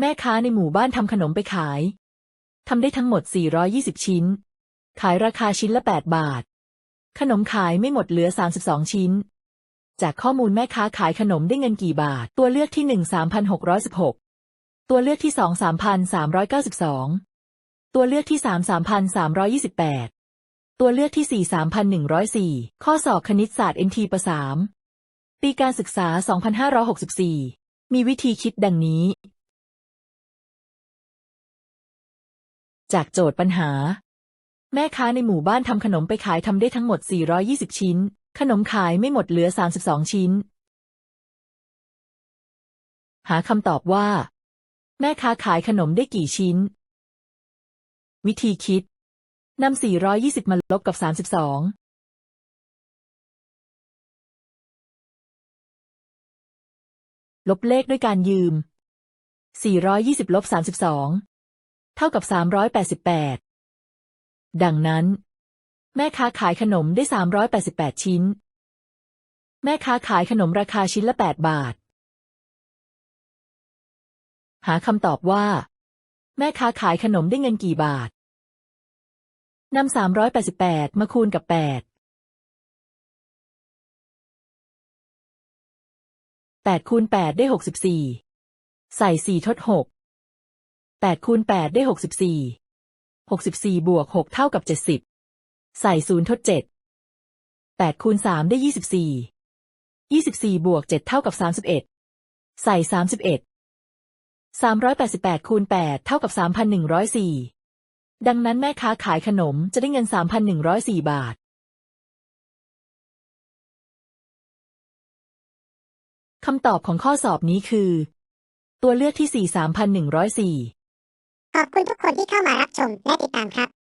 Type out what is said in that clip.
แม่ค้าในหมู่บ้านทำขนมไปขาย ทำได้ทั้งหมด 420 ชิ้น ขายราคาชิ้นละ 8 บาท ขนมขายไม่หมดเหลือ 32 ชิ้น จากข้อมูลแม่ค้าขายขนมได้เงินกี่บาท ตัวเลือกที่ 1 3,616 ตัวเลือกที่ 2 3,392 ตัวเลือกที่ 3 3,328 ตัวเลือกที่ 4 3,104 ข้อสอบคณิตศาสตร์ NT ประ3ปีการศึกษา 2564 มีวิธีคิดดังนี้ จากโจทย์ปัญหา แม่ค้าในหมู่บ้านทำขนมไปขายทำได้ทั้งหมด 420 ชิ้น ขนมขายไม่หมดเหลือ 32 ชิ้น หาคำตอบว่า แม่ค้าขายขนมได้กี่ชิ้น วิธีคิดนำ 420 มาลบกับ 32ลบเลขด้วยการยืม 420ลบ32 เท่ากับ 388 ดังนั้น แม่ค้าขายขนมได้ 388 ชิ้น แม่ค้าขายขนมราคาชิ้นละ 8 บาท หาคำตอบว่า แม่ค้าขายขนมได้เงินกี่บาทนำ388 มาคูณกับ 8 8คูณ8ได้ 64 ใส่ 4 ทด 6 8คูณ8ได้ 64 64 บวก 6 เท่ากับ 70 ใส่0ทด 7 8คูณ3ได้ 24 24 บวก 7 เท่ากับ 31 ใส่ 31 388คูณ8เท่ากับ 3,104 ดังนั้นแม่ค้าขายขนมจะได้เงิน 3,104 บาท คำตอบของข้อสอบนี้คือ ตัวเลือกที่ 4 3,104 ขอบคุณทุกคนที่เข้ามารับชมและติดตามครับ